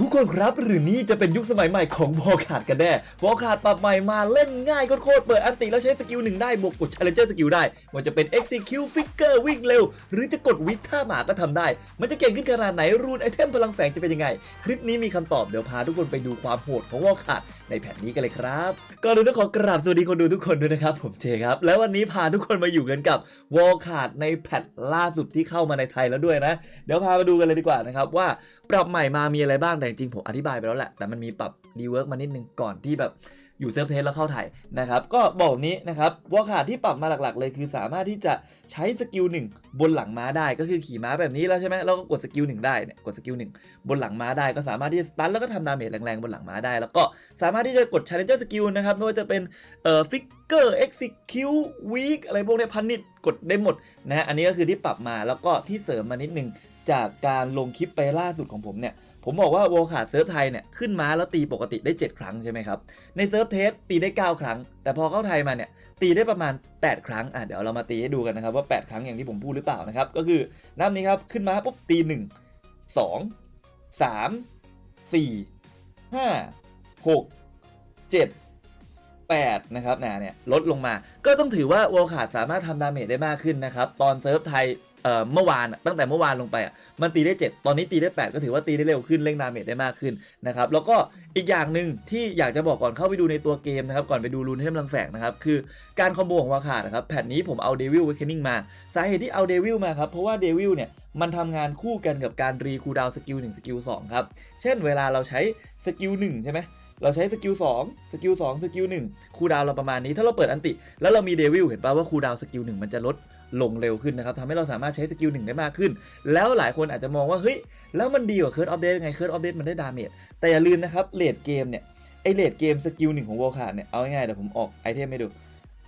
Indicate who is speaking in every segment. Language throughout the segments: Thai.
Speaker 1: ทุกคนครับหรือนี่จะเป็นยุคสมัยใหม่ของวอลขาดกันแน่วอลขาดปรับใหม่มาเล่นง่ายโคตรเปิดอันติแล้วใช้สกิลหนึ่งได้บวกกด Challenger สกิลได้ว่าจะเป็น Execute Figure วิ่งเร็ว หรือจะกดวิทท่าหมาก็ทำได้ มันจะเก่งขึ้นขนาดไหนรูนไอเทมพลังแฝงจะเป็นยังไง คลิปนี้มีคำตอบเดี๋ยวพาทุกคนไปดูความโหดของวอลขาดในแผ่นนี้กันเลยครับก่อนอื่นต้องขอกราบสวัสดีคนดูทุกคนด้วยนะครับ ผมเจครับ แล้ววันนี้พาทุกคนมาอยู่กันกับวอลขาดในแพทล่าสุดที่เข้ามาในไทยแล้วด้วยนะ เดี๋ยวพามาดูกันเลยดีกว่านะครับว่าปรับใหม่มามีอะไรบ้างแต่จริงๆผมอธิบายไปแล้วแหละแต่มันมีปรับรีเวิร์กมานิดนึงก่อนที่แบบ อยู่เซิร์ฟเทสแล้วเข้าไทยนะครับ ก็บอกนี้นะครับวอขาดที่ปรับมาหลักๆ เลยคือสามารถที่จะใช้สกิลหนึ่งบนหลังม้าได้ก็คือขี่ม้าแบบนี้แล้วใช่ไหมแล้วก็กดสกิลหนึ่งได้เนี่ยกดสกิลหนึ่งบนหลังม้าได้ก็สามารถที่จะสตันแล้วก็ทำดาเมจแรงๆบนหลังม้าได้ แล้วก็สามารถที่จะกด Challenger Skill นะครับไม่ว่าจะเป็นเอ่อฟิกเกอร์ Execute Weak อะไรพวกนี้พันนิดกดได้หมดนะฮะอันนี้ก็คือที่ปรับมาแล้วก็ที่เสริมมานิดนึงจากการลงคลิปไปล่าสุดของผมเนี่ย ผมบอกว่าโวขาดเซิร์ฟไทยเนี่ยขึ้นมาแล้วตีปกติได้ 7 ครั้งใช่ไหมครับ ในเซิร์ฟเทสตีได้ 9 ครั้ง แต่พอเข้าไทยมาเนี่ยตีได้ประมาณ 8 ครั้งอะเดี๋ยวเรามาตีให้ดูกันนะครับว่า 8 ครั้งอย่างที่ผมพูดหรือเปล่านะครับ ก็คือนับนี้ครับขึ้นมาปุ๊บตี 1 2 3 4 5 6 7 8 นะครับนะเนี่ยลดลงมา ก็ต้องถือว่าโวขาดสามารถทำดาเมจได้มากขึ้นนะครับตอนเซิร์ฟไทย เอ่อเมื่อวานตั้งแต่เมื่อวานลงไปอะมันตีได้ 7 ตอนนี้ตีได้ 8 ก็ถือว่าตีได้เร็วขึ้นเร่งดาเมจได้มากขึ้นนะครับแล้วก็อีกอย่างหนึ่งที่อยากจะบอกก่อนเข้าไปดูในตัวเกมนะครับก่อนไปดูรูนเทมลังแฝงนะครับคือการคอมโบของวาขาดนะครับแผ่นนี้ผมเอาเดวิลเวคเ n นิ่งมาสาเหตุที่เอาเดวิลมาครับเพราะว่าเดวิลเนี่ยมันทำงานคู่กันกับการรีคูดาวสกิล1สกิล2ครับเช่นเวลาเราใช้สกิล1ใช่ไหมเราใช้สกิล2สกิล2สกิล1คูดาวเราประมาณนี้ถ้าเราเปิดอันติ แล้วเรามีเดวิลเห็นป่าว่าคูดาวสกิล1มันจะลด ลงเร็วขึ้นนะครับทำให้เราสามารถใช้สกิล1ได้มากขึ้น แล้วหลายคนอาจจะมองว่าเฮ้ยแล้วมันดีกว่าเคิร์ดออฟเดตไงเคิร์ดออฟเดตมันได้ดาเมจแต่อย่าลืมนะครับเลดเกมเนี่ยไอเลดเกมสกิลหนึ่งของวอลคาร์เนี่ยเอาง่ายๆเดี๋ยวผมออกไอเทมให้ดู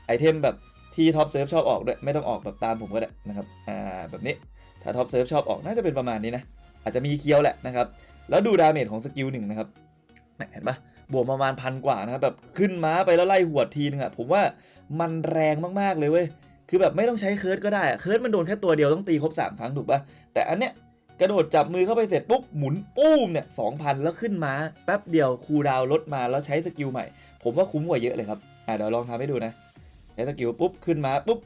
Speaker 1: ไอเทมแบบที่ท็อปเซิร์ฟชอบออกด้วยไม่ต้องออกแบบตามผมก็ได้นะครับอ่าแบบนี้ถ้าท็อปเซิร์ฟชอบออกน่าจะเป็นประมาณนี้นะอาจจะมีเคียวแหละนะครับแล้วดูดาเมจของสกิลหนึ่งนะครับเนี่ยเห็นปะบวกประมาณพันกว่านะครับแบบขึ้นม้าไปแล้วไล่หวดทีนึงอะผมว่ามันแรงมากๆเลยเว้ย คือแบบไม่ต้องใช้เคิร์ดก็ได้อะเคิร์ดมันโดนแค่ตัวเดียวต้องตีครบ 3 ครั้งถูกปะแต่อันเนี้ยกระโดดจับมือเข้าไปเสร็จปุ๊บหมุนปุ้มเนี่ยสองพันแล้วขึ้นมาแป๊บเดียวคูดาวลดมาแล้วใช้สกิลใหม่ ผมว่าคุ้มกว่าเยอะเลยครับอะเดี๋ยวลองทำให้ดูนะใช้สกิลปุ๊บขึ้นมาปุ๊บ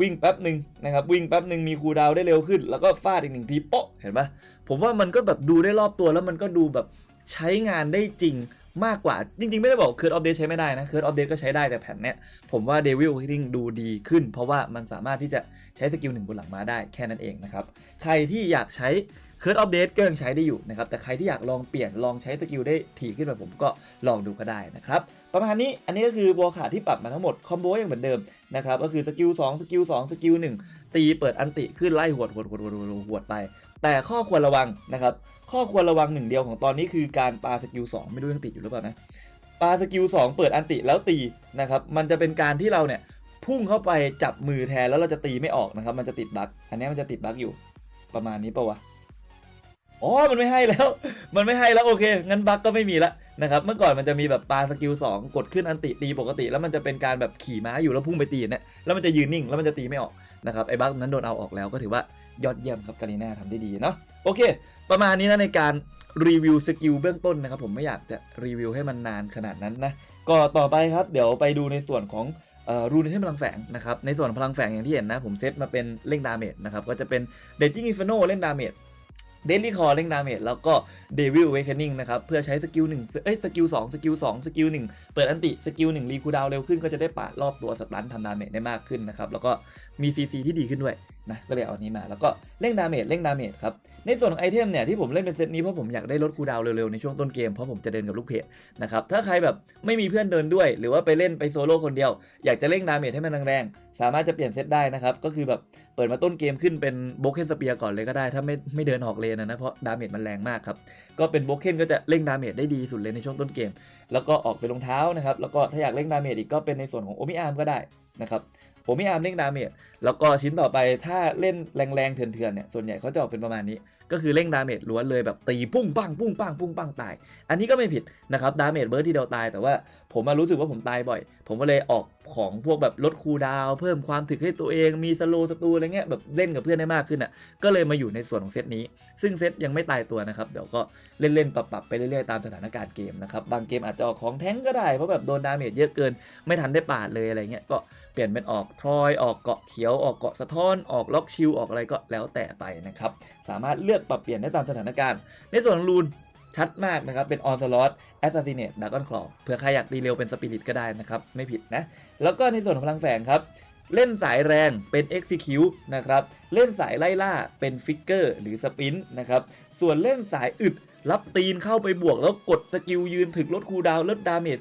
Speaker 1: วิ่งแป๊บหนึ่งนะครับวิ่งแป๊บหนึ่งมีคูดาวได้เร็วขึ้น แล้วก็ฟาดอีกหนึ่งทีโป๊ะเห็นปะผมว่ามันก็แบบดูได้รอบตัวแล้วมันก็ดูแบบใช้งานได้จริง มากกว่า จริงๆ ไม่ได้บอกเคิร์ดออฟเดตใช้ไม่ได้นะเคิร์ดออฟเดตก็ใช้ได้แต่แผ่นเนี้ยผมว่าเดวิลฮิตติ้งดูดีขึ้น เพราะว่ามันสามารถที่จะใช้สกิลหนึ่งบนหลังม้าได้แค่นั้นเองนะครับ ใครที่อยากใช้เคิร์ดออฟเดตก็ยังใช้ได้อยู่นะครับ แต่ใครที่อยากลองเปลี่ยนลองใช้สกิลได้ถี่ขึ้นแบบผมก็ลองดูก็ได้นะครับ ประมาณนี้อันนี้ก็คือวอลขาที่ปรับมาทั้งหมดคอมโบยังเหมือนเดิมนะครับก็คือสกิล2สกิล2สกิล1ตีเปิดอันติขึ้นไล่หวดหวดหวดหวดหวดหวดไป แต่ข้อควรระวังนะครับ ข้อควรระวังหนึ่งเดียวของตอนนี้คือการปาสกิล2ไม่รู้ยังติดอยู่หรือเปล่านะปาสกิล2เปิดอันติแล้วตีนะครับ มันจะเป็นการที่เราเนี่ยพุ่งเข้าไปจับมือแทนแล้วเราจะตีไม่ออกนะครับ มันจะติดบั๊กอันนี้มันจะติดบั๊กอยู่ประมาณนี้ปะวะอ๋อ มันไม่ให้แล้ว มันไม่ให้แล้วโอเค งั้นบั๊กก็ไม่มีละนะครับ เมื่อก่อนมันจะมีแบบปาสกิล2กดขึ้นอันติตีปกติ แล้วมันจะเป็นการแบบขี่ม้าอยู่แล้วพุ่งไปตีเนี่ย แล้วมันจะยืนนิ่งแล้วมันจะตีไม่ออกนะครับ ไอ้บั๊กนั้นโดนเอาออกแล้วก็ถือว่า ยอดเยี่ยมครับกาลีน่าทำได้ดีเนาะโอเค ประมาณนี้นะในการรีวิวสกิลเบื้องต้นนะครับ ผมไม่อยากจะรีวิวให้มันนานขนาดนั้นนะก็ต่อไปครับเดี๋ยวไปดูในส่วนของรูนเทมพลังแฝงนะครับในส่วนพลังแฝงอย่างที่เห็นนะ ผมเซตมาเป็นเล่งดาเมจนะครับก็จะเป็นเดจิ้งอินฟโนเล่นดาเมจเดลี่คอเล่นดาเมจแล้วก็เดวิลเวค e นิ่งนะครับ เพื่อใช้สกิลหนึ่งเอ้ยสกิลสองสกิลสองสกิลหนึ่งเปิดอันติสกิลหนึ่งรีคูดาวเร็วขึ้นก็จะได้ปาดรอบตัวสตันทำดาเมจได้มากขึ้นนะครับ แล้วก็มีซีซีที่ดีขึ้นด้วยนะก็เลยเอาอันนี้มา แล้วก็เร่งดาเมจเร่งดาเมจครับ ในส่วนของไอเทมเนี่ยที่ผมเล่นเป็นเซตนี้เพราะผมอยากได้ลดคูดาวเร็วๆ ในช่วงต้นเกมเพราะผมจะเดินกับลูกเพจนะครับถ้าใครแบบไม่มีเพื่อนเดินด้วย หรือว่าไปเล่นไปโซโล่คนเดียว อยากจะเร่งดาเมจให้มันแรงๆสามารถจะเปลี่ยนเซตได้นะครับก็คือแบบเปิดมาต้นเกมขึ้นเป็นโบเคนสเปียก่อนเลยก็ได้ ถ้าไม่ไม่เดินออกเลนนะเพราะดาเมจมันแรงมากครับก็เป็นโบเคนก็จะเร่งดาเมจได้ดีสุดเลยในช่วงต้นเกม แล้วก็ออกเป็นรองเท้านะครับ แล้วก็ถ้าอยากเร่งดาเมจอีกก็เป็นในส่วนของโอมิอาร์มก็ได้ นะครับโอมิอาร์มเร่งดาเมจแล้วก็ชิ้นต่อไปถ้าเล่นแรงๆเถื่อนๆเนี่ยส่วนใหญ่เขาจะออกเป็นประมาณนี้ ก็คือเร่งดาเมจล้วนเลยแบบตีปุ้งปังปุ้งปังปุ้งปังตาย อันนี้ก็ไม่ผิดนะครับดาเมจเบิร์ดที่เดียวตาย แต่ว่าผมมารู้สึกว่าผมตายบ่อย ผมก็เลยออกของพวกแบบลดคูลดาว เพิ่มความถึกให้ตัวเองมีสโลสตูอะไรเงี้ยแบบเล่นกับเพื่อนได้มากขึ้นอะก็เลยมาอยู่ในส่วนของเซตนี้ ซึ่งเซตยังไม่ตายตัวนะครับเดี๋ยวก็เล่นๆปรับๆไปเรื่อยๆตามสถานการณ์เกมนะครับบางเกมอาจจะออกของแท้งก็ได้เพราะแบบโดนดาเมจเยอะเกินไม่ทันได้ปาดเลยอะไรเงี้ยก็ เปลี่ยนเป็นออกทรอยออกเกาะเขียวออกเกาะสะท้อนออกล็อกชิลออกอะไรก็แล้วแต่ไปนะครับ สามารถเลือกปรับเปลี่ยนได้ตามสถานการณ์ ในส่วนของรูนชัดมากนะครับ เป็นออนสล็อตแอสซัสซิเนตดากอนคลอเผื่อใครอยากตีเร็วเป็นสปิริตก็ได้นะครับ ไม่ผิดนะ แล้วก็ในส่วนของพลังแฝงครับ เล่นสายแรงเป็น Execute นะครับ เล่นสายไล่ล่าเป็นฟิกเกอร์หรือสปินนะครับ ส่วนเล่นสายอึดรับตีนเข้าไปบวกแล้วกดสกิลยืนถึกลดคูลดาวลดดาเมจ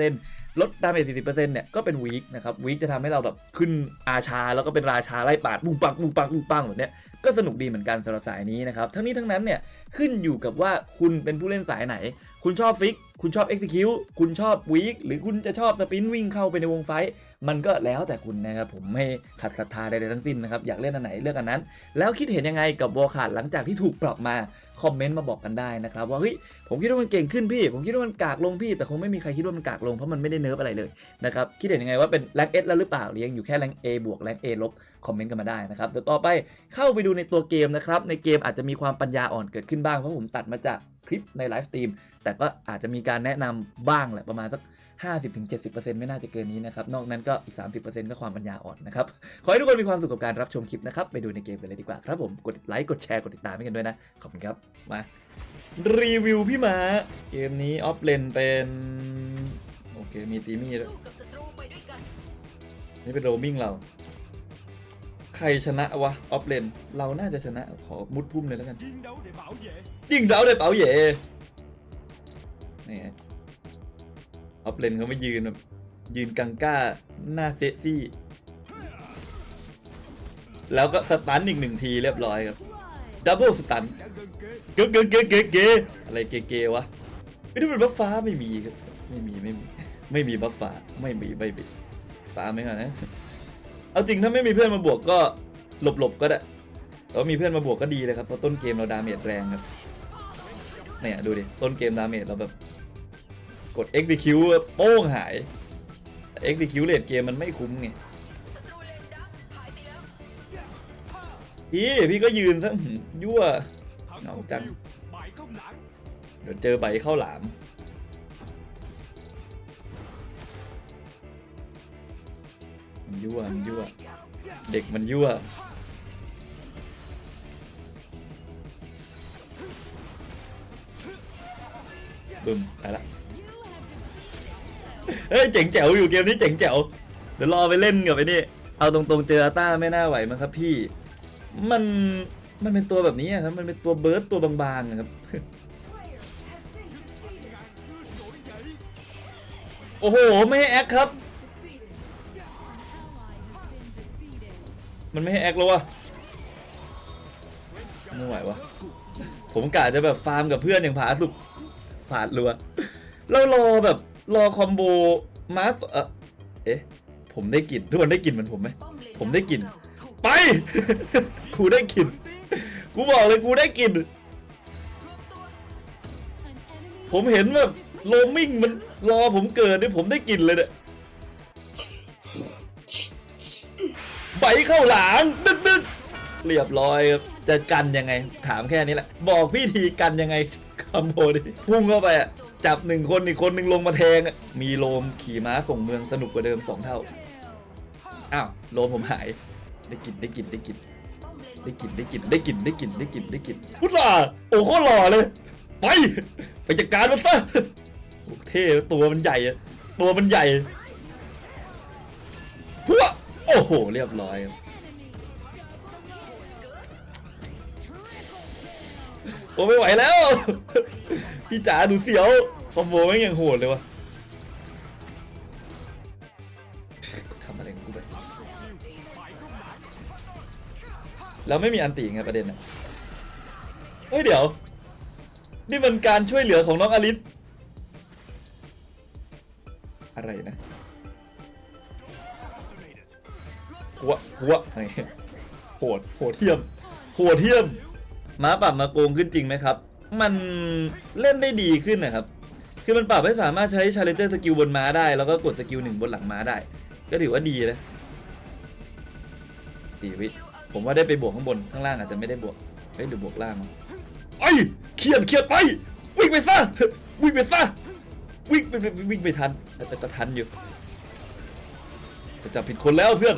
Speaker 1: 40% ลดดาเมจ40%เนี่ยก็เป็นวีคนะครับวีคจะทำให้เราแบบขึ้นอาชาแล้วก็เป็นราชาไล่ปาดปุ้งปังปุ้งปังปุ้งปังแบบเนี้ยก็สนุกดีเหมือนกันสำหรับสายนี้นะครับ ทั้งนี้ทั้งนั้นเนี่ยขึ้นอยู่กับว่าคุณเป็นผู้เล่นสายไหน คุณชอบฟิก คุณชอบ execute คุณชอบวีคหรือคุณจะชอบสปินวิ่งเข้าไปในวงไฟท์มันก็แล้วแต่คุณนะครับ ผมไม่ขัดศรัทธาใดๆทั้งสิ้นนะครับ อยากเล่นอันไหนเลือกอันนั้น แล้วคิดเห็นยังไงกับวอลขาดหลังจากที่ถูกปรับมา คอมเมนต์มาบอกกันได้นะครับว่าเฮ้ยผมคิดว่ามันเก่งขึ้นพี่ ผมคิดว่ามันกากลงพี่ แต่คงไม่มีใครคิดว่ามันกากลงเพราะมันไม่ได้เนิร์ฟอะไรเลยนะครับคิดเห็นยังไงว่าเป็นแรงเอสแล้วหรือเปล่าหรือยังอยู่แค่แรงเอบวกแรงเอลบคอมเมนต์กันมาได้นะครับเดี๋ยวต่อไปเข้าไปดูในตัวเกมนะครับในเกมอาจจะมีความปัญญาอ่อนเกิดขึ้นบ้างเพราะผมตัดมาจากคลิปในไลฟ์สตรีมแต่ก็อาจจะมีการแนะนำบ้างแหละประมาณสัก 50-70%ไม่น่าจะเกินนี้นะครับ นอกนั้นก็อีก 30%ก็ความปัญญาอ่อนนะครับ ขอให้ทุกคนมีความสุขกับการรับชมคลิปนะครับ ไปดูในเกมกันเลยดีกว่าครับผมกดไลค์กดแชร์กดติดตามให้กันด้วยนะ ขอบคุณครับ มารีวิวพี่มาเกมนี้ออฟเลนเป็นโอเคมีตีมี่ด้วย
Speaker 2: สู้ไปด้วนี่
Speaker 1: เป็นโรมิงเราใครชนะวะออฟเลน เราน่าจะชนะขอมุดพุ่มเลยแล้วกัน
Speaker 3: chiến đấu để bảo vệ
Speaker 1: ยิงเดาได้เป๋าเย่นี่ไง ออฟเลนเขาไม่ยืนแบบยืนกังก้าหน้าเซซี่ แล้วก็สตันอีกหนึ่งทีเรียบร้อยครับดับเบิลสตันเก๋เก๋เก๋เก๋เก๋อะไรเก๋เก๋วะไม่ได้เป็นบัฟฟ้าไม่มีครับไม่มีไม่มีไม่มีบัฟฟ้าไม่มีไม่มีฟ้าไม่ก่อนนะเอาจริงถ้าไม่มีเพื่อนมาบวกก็หลบหลบๆก็ได้แต่ว่ามีเพื่อนมาบวกก็ดีเลยครับเพราะต้นเกมเราดาเมจแรงครับเนี่ยดูดิต้นเกมดาเมจเราแบบ กด execute โป้งหาย execute เลทเกมมันไม่คุ้มไงพี่พี่ก็ยืนซะยั่ว
Speaker 3: thằng
Speaker 1: Ngầu
Speaker 3: không
Speaker 1: chăng.
Speaker 3: chịu bại không lãng
Speaker 1: เดี๋ยวเจอใบข้าวหลามมันยั่วมันยั่วเด็กมันยั่วบึมไปละ เฮ้ยเจ๋งแจ๋วอยู่เกมนี้เจ๋งแจ๋วเดี๋ยวรอไปเล่นกับไอ้นี่ เอาตรงๆเจออาต้าไม่น่าไหวมั้งครับพี่ มันมันเป็นตัวแบบนี้อะครับ มันเป็นตัวเบิร์ดตัวบางๆอะครับ โอ้โห ไม่ให้แอคครับ มันไม่ให้แอคแล้ววะไม่ไหววะผมกะจะแบบฟาร์มกับเพื่อนอย่างผาสุกผาดรัวแล้วรอแบบ รอคอมโบมาสเออเอ๊ะผมได้กลิ่นทุกคนได้กลิ่นเหมือนผมไหมผมได้กลิ่นไปกูได้กลิ่นกูบอกเลยกูได้กลิ่นผมเห็นแบบโลมิงมันรอผมเกิดนี่ผมได้กลิ่นเลยเนี่ยใบเข้าหลังดึกดึกเรียบร้อยครับจะกันยังไง ถามแค่นี้แหละ บอกพี่ทีกันยังไงคอมโบดิพุ่งเข้าไปอะ จับหนึ่งคนอีกคนหนึ่งลงมาแทง มีโลมขี่ม้าส่งเมืองสนุกกว่าเดิมสองเท่า อ้าวโลมผมหาย ได้กลิ่นได้กลิ่นได้กลิ่น
Speaker 2: ป้อมเลน
Speaker 1: ได้กลิ่นได้กลิ่นได้กลิ่นได้กลิ่นได้กลิ่นได้กลิ่นพุทธาโอ้โคตรหล่อเลย ไป ไปจัดการมันซะโอเท่ตัวมันใหญ่อะตัวมันใหญ่พัวโอ้โห เรียบร้อยครับโอ้ไม่ไหวแล้ว พี่จ๋าดูเสียวคอมโบไม่งยังโหดเลยวะกูทำอะไรของกูไปแล้วไม่มีอันติไงประเด็นอะเฮ้ยเดี๋ยว นี่มันการช่วยเหลือของน้องอลิส อะไรนะ หัว หัวอะไรโหดโหดเทียมโหดเทียมม้าปรับมาโกงขึ้นจริงไหมครับ มันเล่นได้ดีขึ้นนะครับ คือมันปรับให้สามารถใช้ Challenger สกิลบนม้าได้ แล้วก็กดสกิลหนึ่งบนหลังม้าได้ ก็ถือว่าดีนะดีวิผมว่าได้ไปบวกข้างบนข้างล่างอาจจะไม่ได้บวกเฮ้ยหรือบวกล่างไอ้ยเขียนเขียนไป วิ่งไปซะวิ่งไปซะวิ่งไปวิ่งไปทันแต่แต่แต่ทันอยู่จะจับผิดคนแล้วเพื่อน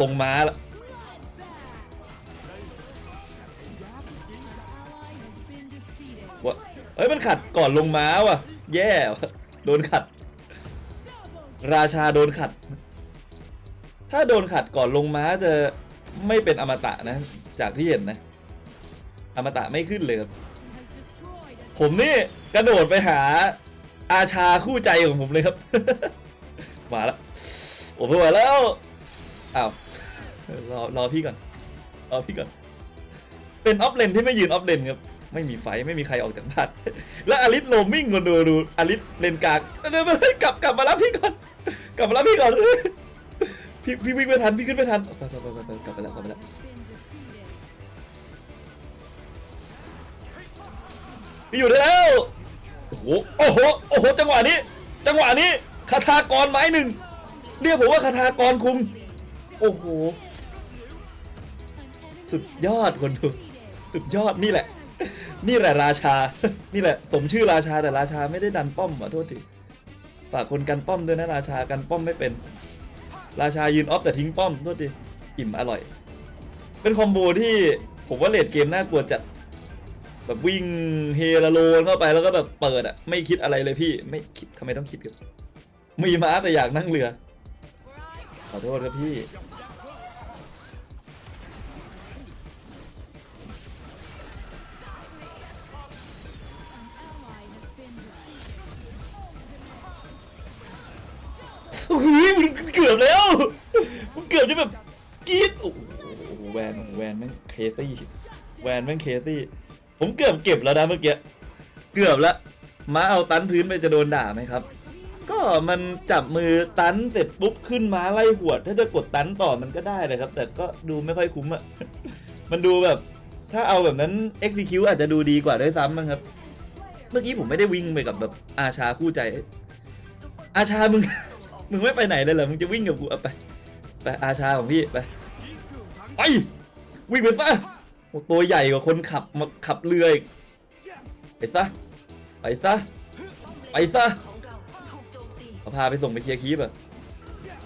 Speaker 1: ส่งม้าละ วะเฮ้ยมันขัดก่อนลงม้าว่ะ แย่โดนขัด ราชาโดนขัด ถ้าโดนขัดก่อนลงม้าจะไม่เป็นอมตะนะ จากที่เห็นนะ อมตะไม่ขึ้นเลยครับ ผมนี่กระโดดไปหาอาชาคู่ใจของผมเลยครับ มาแล้วผมไม่ไหวแล้วอ้าวรอรอพี่ก่อนรอพี่ก่อน เป็นออฟเลนที่ไม่ยืนออฟเลนครับ ไม่มีไฟไม่มีใครออกจากบ้านแล้วอลิสโรมมิ่งคนดูดูอลิสเลนกลางเดินมาเลยกลับกลับมารับพี่ก่อน กลับมารับพี่ก่อนพี่พี่วิ่งไม่ทันพี่ขึ้นไม่ทันไปไปไปไปไปกลับไปแล้วกลับไปแล้วพี่อยู่ได้แล้วโอ้โหโอ้โหโอ้โหจังหวะนี้ จังหวะนี้คาถากรไม้หนึ่งเรียกผมว่าคาถากรคุม โอ้โห สุดยอดคนดู สุดยอดนี่แหละ นี่แหละราชา นี่แหละสมชื่อราชาแต่ราชาไม่ได้ดันป้อมขอโทษทีฝากคนกันป้อมด้วยนะราชากันป้อมไม่เป็น ราชายืนออฟแต่ทิ้งป้อมโทษทีอิ่มอร่อย เป็นคอมโบที่ผมว่าเลดเกมน่ากลัวจัดแบบวิ่งเฮลโลนเข้าไปแล้วก็แบบเปิดอะไม่คิดอะไรเลยพี่ไม่คิดทำไมต้องคิดครับมีม้าแต่อยากนั่งเรือ ขอโทษครับพี่ อ้โหมันเกือบแล้วมันเกือบจะแบบกรีดโอ้โหแวนแวนแม่งเคซี่แวนแม่งเคซี่ ผมเกือบเก็บแล้วนะเมื่อกี้เกือบล้วม้าเอาตันพื้นไปจะโดนด่าไหมครับ ก็มันจับมือตันเสร็จปุ๊บขึ้นม้าไล่หวด ถ้าจะกดตันต่อมันก็ได้เลยครับ แต่ก็ดูไม่ค่อยคุ้มอะมันดูแบบ ถ้าเอาแบบนั้น execute อาจจะดูดีกว่าด้วยซ้ำมั้งครับ เมื่อกี้ผมไม่ได้วิ่งไปกับแบบอาชาคู่ใจ อาชามึง มึงไม่ไปไหนเลยเหรอ มึงจะวิ่งกับกูเอาไป ไปอาชาของพี่ไป ไป วิ่งไปซะโอ้ตัวใหญ่กว่าคนขับมาขับเรืออีกไปซะ ไปซะ ไปซะ
Speaker 2: เราถูกโจมตี
Speaker 1: เอาพาไปส่งไปเคลียร์คีบอะ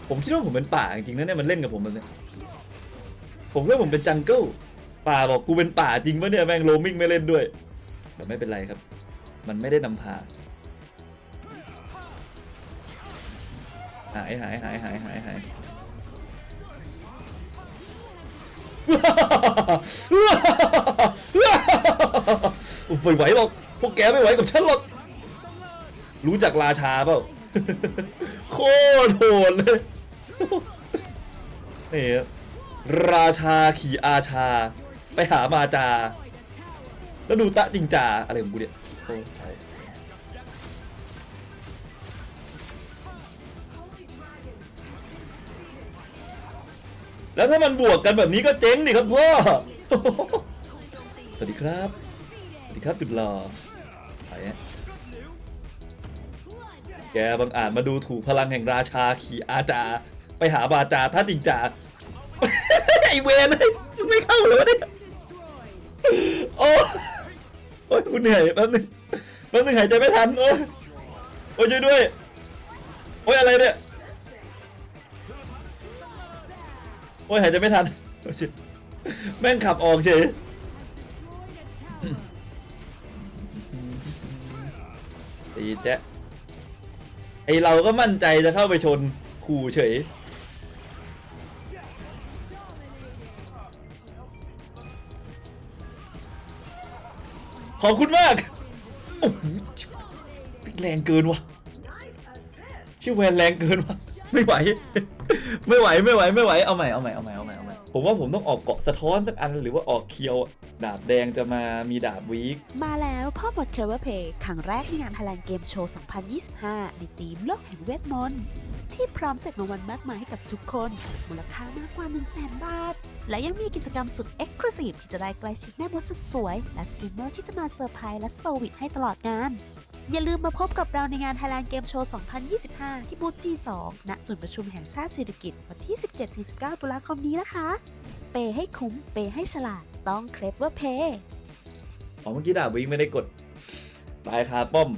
Speaker 1: ผมคิดว่าผมเป็นป่าจริงๆนะเนี่ยมันเล่นกับผมแบบเนี้ยผมคิดว่าผมเป็นจังเกิลป่าบอกกูเป็นป่าจริงปะเนี่ยแม่งโรมิงไม่เล่นด้วยแต่ไม่เป็นไรครับ มันไม่ได้นำพา หายหายหายหายหายหายไม่ไหวหรอกพวกแกไม่ไหวกับฉันหรอก รู้จักราชาเปล่า โคตรโหดเลยนี่ราชาขี่อาชา ไปหามาจา แล้วดูตะจริงจ่าอะไรของกูเนี่ย แล้วถ้ามันบวกกันแบบนี้ก็เจ๊งดิครับพ่อ สวัสดีครับ สวัสดีครับจุดหล่อไปแกบังอาจมาดูถูกพลังแห่งราชาขี่อาจา ไปหาบาจาท่าจริงจาไอเวนเฮ้ยยังไม่เข้าเลยวะเนี่ยโอ้โอ้ยคุณเหนื่อยแป๊บนึงแป๊บนึงหายใจไม่ทัน โอ้ยโอ้ยช่วยด้วย โอ้ยอะไรเนี่ย โอ้ยหายใจไม่ทันโอ้ยแม่งขับออกเฉย ตีแจ๊ะไอเราก็มั่นใจจะเข้าไปชนขู่เฉย ขอบคุณมาก โอ้โหแรงเกินวะชื่อแวนแรงเกินวะไม่ไหว ไม่ไหวไม่ไหวไม่ไหวเอาใหม่เอาใหม่เอาใหม่เอาใหม่เอาใหม่ผมว่าผมต้องออกเกาะสะท้อนสักอันหรือว่าออกเคียว ดาบแดงจะมามีดาบวีค
Speaker 4: มาแล้วพ่อบท Clever Play ครั้งแรกในงาน Thailand Game Show 2025 ในทีมโลกแห่งเวทมนต์ที่พร้อมเสร็จรางวัลมากมายให้กับทุกคน มูลค่ามากกว่า 1 0 0 0 0 0บาท และยังมีกิจกรรมสุด Exclusive ที่จะได้ใกล้ชิดแม่มดสุดสวย และสตรีมเมอร์ที่จะมาเซอร์ไพรส์และโซวิตให้ตลอดงาน อย่าลืมมาพบกับเราในงาน Thailand Game Show 2025 ที่บูธ G2 ณ ศูนย์ประชุมแห่งชาติสิริกิติ์วันที่ 17-19 ตุลาคมนี้นะคะ เปย์ให้คุ้ม เปย์ให้ฉลาด ต้อง Clever Play
Speaker 1: อ๋อเมื่อกี้ดาบวีคไม่ได้กด ตายคาป้อม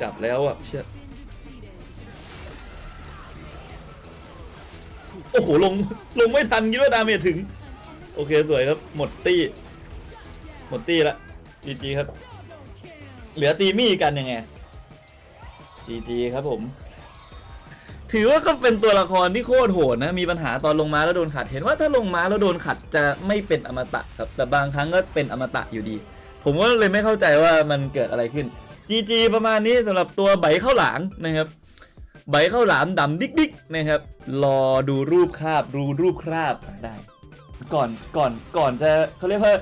Speaker 1: จับแล้วอะเชี่ยโอ้โห ลง ลงไม่ทันคิดว่าดาเมจถึง โอเคสวยครับ หมดตี้ หมดตี้ละจีจีครับ เหลือตีมี่กันยังไงจีจีครับผม ถือว่าก็เป็นตัวละครที่โคตรโหดนะ มีปัญหาตอนลงมาแล้วโดนขัด เห็นว่าถ้าลงมาแล้วโดนขัดจะไม่เป็นอมตะครับ แต่บางครั้งก็เป็นอมตะอยู่ดี ผมก็เลยไม่เข้าใจว่ามันเกิดอะไรขึ้น GG ประมาณนี้สำหรับตัวใบข้าวหลามนะครับ ใบข้าวหลามดำดิ๊กดิกนะครับ รอดูรูปคราบดูรูปคราบได้ ก่อนก่อนก่อนจะเขาเรียกว่า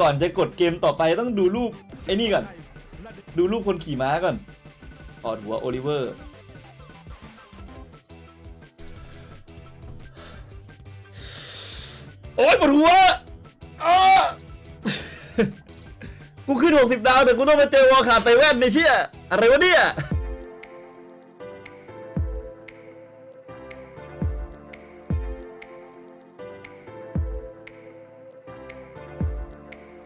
Speaker 1: ก่อนจะกดเกมต่อไปต้องดูรูปไอ้นี่ก่อน ดูรูปคนขี่ม้าก่อนถอดหัวโอลิเวอร์โอ๊ยปวดหัวอ้ากูขึ้น 60 ดาว แต่กูต้องมาเจอวอลขาดใส่แว่นในเชี่ยอะไรวะเนี่ย